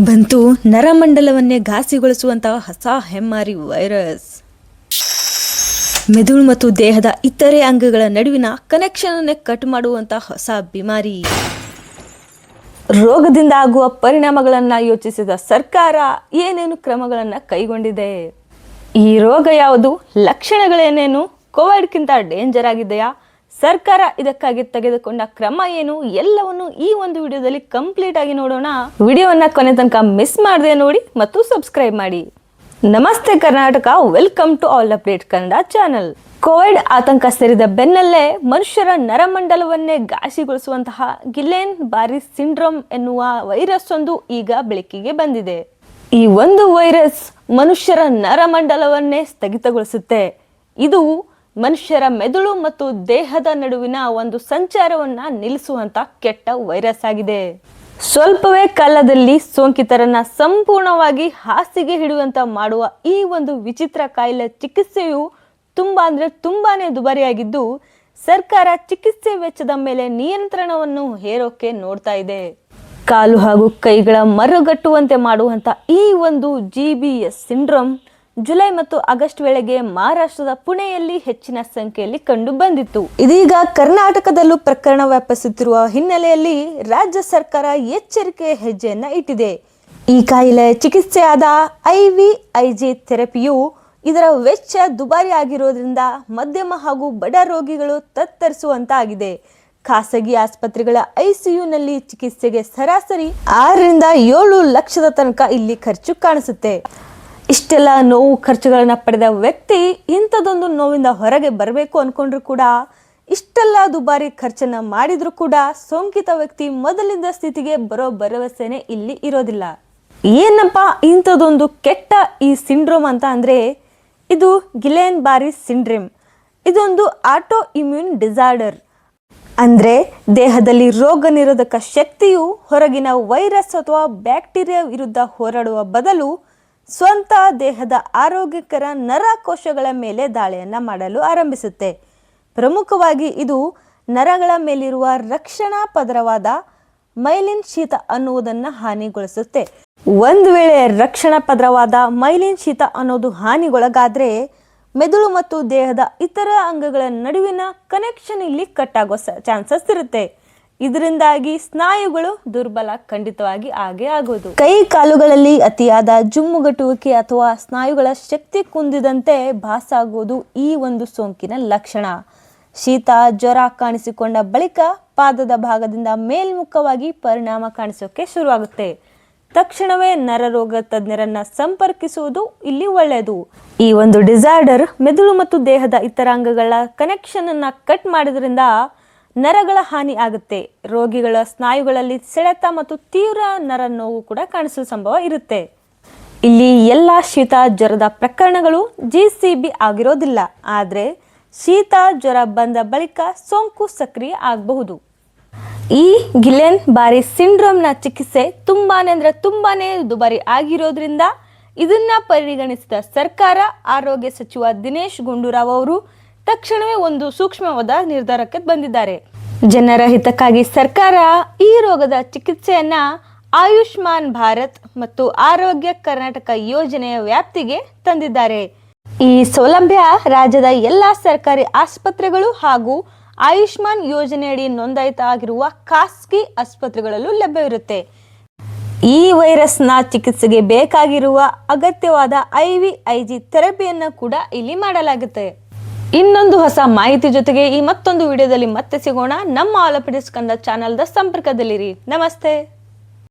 ಬಂತು ನರಮಂಡಲವನ್ನೇ ಘಾಸಿಗೊಳಿಸುವಂತಹ ಹೊಸ ಹೆಮ್ಮಾರಿ ವೈರಸ್. ಮೆದುಳು ಮತ್ತು ದೇಹದ ಇತರೆ ಅಂಗಗಳ ನಡುವಿನ ಕನೆಕ್ಷನ್ ಅನ್ನೇ ಕಟ್ ಮಾಡುವಂತಹ ಹೊಸ ಬಿಮಾರಿ. ರೋಗದಿಂದ ಆಗುವ ಪರಿಣಾಮಗಳನ್ನ ಯೋಚಿಸಿದ ಸರ್ಕಾರ ಏನೇನು ಕ್ರಮಗಳನ್ನ ಕೈಗೊಂಡಿದೆ? ಈ ರೋಗ ಯಾವುದು? ಲಕ್ಷಣಗಳೇನೇನು? ಕೋವಿಡ್ಗಿಂತ ಡೇಂಜರ್ ಆಗಿದೆಯಾ? ಸರ್ಕಾರ ಇದಕ್ಕಾಗಿ ತೆಗೆದುಕೊಂಡ ಕ್ರಮ ಏನು? ಎಲ್ಲವನ್ನು ಈ ಒಂದು ವಿಡಿಯೋದಲ್ಲಿ ಕಂಪ್ಲೀಟ್ ಆಗಿ ನೋಡೋಣ. ವಿಡಿಯೋವನ್ನ ಕೊನೆ ತನಕ ಮಿಸ್ ಮಾಡದೆ ನೋಡಿ ಮತ್ತು ಸಬ್ಸ್ಕ್ರೈಬ್ ಮಾಡಿ. ನಮಸ್ತೆ Karnataka welcome to all update Kannada channel Covid ಆತಂಕ ಸೇರಿದ ಬೆನ್ನಲ್ಲೇ ಮನುಷ್ಯರ ನರಮಂಡಲವನ್ನೇ ಘಾಸಿಗೊಳಿಸುವಂತಹ ಗಿಲೆನ್ ಬಾರಿ ಸಿಂಡ್ರೋಮ್ ಎನ್ನುವ ವೈರಸ್ ಒಂದು ಈಗ ಬೆಳಕಿಗೆ ಬಂದಿದೆ. ಈ ಒಂದು ವೈರಸ್ ಮನುಷ್ಯರ ನರಮಂಡಲವನ್ನೇ ಸ್ಥಗಿತಗೊಳಿಸುತ್ತೆ. ಇದು ಮನುಷ್ಯರ ಮೆದುಳು ಮತ್ತು ದೇಹದ ನಡುವಿನ ಒಂದು ಸಂಚಾರವನ್ನ ನಿಲ್ಲಿಸುವಂತ ಕೆಟ್ಟ ವೈರಸ್ ಆಗಿದೆ. ಸ್ವಲ್ಪವೇ ಕಾಲದಲ್ಲಿ ಸೋಂಕಿತರನ್ನ ಸಂಪೂರ್ಣವಾಗಿ ಹಾಸಿಗೆ ಹಿಡಿಯುವಂತ ಮಾಡುವ ಈ ಒಂದು ವಿಚಿತ್ರ ಕಾಯಿಲೆ ಚಿಕಿತ್ಸೆಯು ತುಂಬಾ ಅಂದ್ರೆ ತುಂಬಾನೇ ದುಬಾರಿಯಾಗಿದ್ದು, ಸರ್ಕಾರ ಚಿಕಿತ್ಸೆ ವೆಚ್ಚದ ಮೇಲೆ ನಿಯಂತ್ರಣವನ್ನು ಹೇರೋಕೆ ನೋಡ್ತಾ ಇದೆ. ಕಾಲು ಹಾಗೂ ಕೈಗಳ ಮರುಗಟ್ಟುವಂತೆ ಮಾಡುವಂತ ಈ ಒಂದು G B S syndrome July ಮತ್ತು ಆಗಸ್ಟ್ ವೇಳೆಗೆ ಮಹಾರಾಷ್ಟ್ರದ ಪುಣೆಯಲ್ಲಿ ಹೆಚ್ಚಿನ ಸಂಖ್ಯೆಯಲ್ಲಿ ಕಂಡು ಬಂದಿತ್ತು. ಇದೀಗ ಕರ್ನಾಟಕದಲ್ಲೂ ಪ್ರಕರಣ ವ್ಯಾಪಿಸುತ್ತಿರುವ ಹಿನ್ನೆಲೆಯಲ್ಲಿ ರಾಜ್ಯ ಸರ್ಕಾರ ಎಚ್ಚರಿಕೆ ಹೆಜ್ಜೆಯನ್ನ ಇಟ್ಟಿದೆ. ಈ ಕಾಯಿಲೆ ಚಿಕಿತ್ಸೆಯಾದ ಐ ವಿ ಥೆರಪಿಯು ಇದರ ವೆಚ್ಚ ದುಬಾರಿ ಆಗಿರುವುದರಿಂದ ಮಧ್ಯಮ ಹಾಗೂ ಬಡ ರೋಗಿಗಳು ತತ್ತರಿಸುವಂತಾಗಿದೆ. ಖಾಸಗಿ ಆಸ್ಪತ್ರೆಗಳ ಐಸಿಯುನಲ್ಲಿ ಚಿಕಿತ್ಸೆಗೆ ಸರಾಸರಿ ಆರರಿಂದ ಏಳು ಲಕ್ಷದ ತನಕ ಇಲ್ಲಿ ಖರ್ಚು ಕಾಣಿಸುತ್ತೆ. ಇಷ್ಟೆಲ್ಲ ನೋವು ಖರ್ಚುಗಳನ್ನು ಪಡೆದ ವ್ಯಕ್ತಿ ಇಂಥದೊಂದು ನೋವಿಂದ ಹೊರಗೆ ಬರಬೇಕು ಅನ್ಕೊಂಡ್ರು ಕೂಡ, ಇಷ್ಟೆಲ್ಲ ದುಬಾರಿ ಖರ್ಚನ್ನ ಮಾಡಿದರೂ ಕೂಡ ಸೋಂಕಿತ ವ್ಯಕ್ತಿ ಮೊದಲಿಂದ ಸ್ಥಿತಿಗೆ ಬರೋ ಭರವಸೆನೆ ಇಲ್ಲಿ ಇರೋದಿಲ್ಲ. ಏನಪ್ಪ ಇಂಥದ್ದೊಂದು ಕೆಟ್ಟ ಈ ಸಿಂಡ್ರೋಮ್ ಅಂತ ಅಂದರೆ, ಇದು ಗಿಲೇನ್ ಬಾರಿ ಸಿಂಡ್ರೋಮ್. ಇದೊಂದು ಆಟೋ ಇಮ್ಯೂನ್ ಡಿಸಾರ್ಡರ್. ಅಂದ್ರೆ ದೇಹದಲ್ಲಿ ರೋಗ ನಿರೋಧಕ ಶಕ್ತಿಯು ಹೊರಗಿನ ವೈರಸ್ ಅಥವಾ ಬ್ಯಾಕ್ಟೀರಿಯಾ ವಿರುದ್ಧ ಹೋರಾಡುವ ಬದಲು ಸ್ವಂತ ದೇಹದ ಆರೋಗ್ಯಕರ ನರಕೋಶಗಳ ಮೇಲೆ ದಾಳಿಯನ್ನ ಮಾಡಲು ಆರಂಭಿಸುತ್ತೆ. ಪ್ರಮುಖವಾಗಿ ಇದು ನರಗಳ ಮೇಲಿರುವ ರಕ್ಷಣಾ ಪದರವಾದ ಮೈಲಿನ್ ಶೀತ ಅನ್ನುವುದನ್ನು ಹಾನಿಗೊಳಿಸುತ್ತೆ. ಒಂದು ವೇಳೆ ರಕ್ಷಣಾ ಪದರವಾದ ಮೈಲಿನ್ ಶೀತ ಅನ್ನೋದು ಹಾನಿಗೊಳಗಾದ್ರೆ ಮೆದುಳು ಮತ್ತು ದೇಹದ ಇತರ ಅಂಗಗಳ ನಡುವಿನ ಕನೆಕ್ಷನ್ ಇಲ್ಲಿ ಕಟ್ ಆಗೋ ಚಾನ್ಸಸ್ ಇರುತ್ತೆ. ಇದರಿಂದಾಗಿ ಸ್ನಾಯುಗಳು ದುರ್ಬಲ, ಖಂಡಿತವಾಗಿ ಆಗೇ ಆಗೋದು. ಕೈ ಕಾಲುಗಳಲ್ಲಿ ಅತಿಯಾದ ಜುಮ್ಮುಗಟ್ಟುವಿಕೆ ಅಥವಾ ಸ್ನಾಯುಗಳ ಶಕ್ತಿ ಕುಂದಿದಂತೆ ಭಾಸಾಗುವುದು ಈ ಒಂದು ಸೋಂಕಿನ ಲಕ್ಷಣ. ಶೀತ, ಜ್ವರ ಕಾಣಿಸಿಕೊಂಡ ಬಳಿಕ ಪಾದದ ಭಾಗದಿಂದ ಮೇಲ್ಮುಖವಾಗಿ ಪರಿಣಾಮ ಕಾಣಿಸೋಕೆ ಶುರುವಾಗುತ್ತೆ. ತಕ್ಷಣವೇ ನರರೋಗ ತಜ್ಞರನ್ನ ಸಂಪರ್ಕಿಸುವುದು ಇಲ್ಲಿ ಒಳ್ಳೆಯದು. ಈ ಒಂದು ಡಿಸಾರ್ಡರ್ ಮೆದುಳು ಮತ್ತು ದೇಹದ ಇತರ ಅಂಗಗಳ ಕನೆಕ್ಷನ್ ಅನ್ನ ಕಟ್ ಮಾಡೋದ್ರಿಂದ ನರಗಳ ಹಾನಿ ಆಗುತ್ತೆ. ರೋಗಿಗಳ ಸ್ನಾಯುಗಳಲ್ಲಿ ಸೆಳೆತ ಮತ್ತು ತೀವ್ರ ನರ ನೋವು ಕೂಡ ಕಾಣಿಸುವ ಸಂಭವ ಇರುತ್ತೆ. ಇಲ್ಲಿ ಎಲ್ಲ ಶೀತ ಜ್ವರದ ಪ್ರಕರಣಗಳು ಜಿ ಸಿ ಬಿ ಆಗಿರೋದಿಲ್ಲ. ಆದರೆ ಶೀತ ಜ್ವರ ಬಂದ ಬಳಿಕ ಸೋಂಕು ಸಕ್ರಿಯ ಆಗಬಹುದು. ಈ ಗಿಲೆನ್ ಬಾರಿ ಸಿಂಡ್ರೋಮ್ನ ಚಿಕಿತ್ಸೆ ತುಂಬಾನೇ ಅಂದ್ರೆ ತುಂಬಾನೇ ದುಬಾರಿ ಆಗಿರೋದ್ರಿಂದ ಇದನ್ನ ಪರಿಗಣಿಸಿದ ಸರ್ಕಾರ ಆರೋಗ್ಯ ಸಚಿವ ದಿನೇಶ್ ಗುಂಡೂರಾವ್ ಅವರು ತಕ್ಷಣವೇ ಒಂದು ಸೂಕ್ಷ್ಮವಾದ ನಿರ್ಧಾರಕ್ಕೆ ಬಂದಿದ್ದಾರೆ. ಜನರ ಹಿತಕ್ಕಾಗಿ ಸರ್ಕಾರ ಈ ರೋಗದ ಚಿಕಿತ್ಸೆಯನ್ನ ಆಯುಷ್ಮಾನ್ ಭಾರತ್ ಮತ್ತು ಆರೋಗ್ಯ ಕರ್ನಾಟಕ ಯೋಜನೆಯ ವ್ಯಾಪ್ತಿಗೆ ತಂದಿದ್ದಾರೆ. ಈ ಸೌಲಭ್ಯ ರಾಜ್ಯದ ಎಲ್ಲ ಸರ್ಕಾರಿ ಆಸ್ಪತ್ರೆಗಳು ಹಾಗೂ ಆಯುಷ್ಮಾನ್ ಯೋಜನೆಯಡಿ ನೋಂದಾಯಿತ ಆಗಿರುವ ಖಾಸಗಿ ಆಸ್ಪತ್ರೆಗಳಲ್ಲೂ ಲಭ್ಯವಿರುತ್ತೆ. ಈ ವೈರಸ್ನ ಚಿಕಿತ್ಸೆಗೆ ಬೇಕಾಗಿರುವ ಅಗತ್ಯವಾದ ಐ ವಿ ಐ ಜಿ ಥೆರಪಿಯನ್ನು ಕೂಡ ಇಲ್ಲಿ ಮಾಡಲಾಗುತ್ತೆ. ಇನ್ನೊಂದು ಹೊಸ ಮಾಹಿತಿ ಜೊತೆಗೆ ಈ ಮತ್ತೊಂದು ವಿಡಿಯೋದಲ್ಲಿ ಮತ್ತೆ ಸಿಗೋಣ ನಮ್ಮ ಆಲಪಿಡಿಸ್ ಕನ್ನಡ ಚಾನಲ್ದ ಸಂಪರ್ಕದಲ್ಲಿರಿ. ನಮಸ್ತೆ.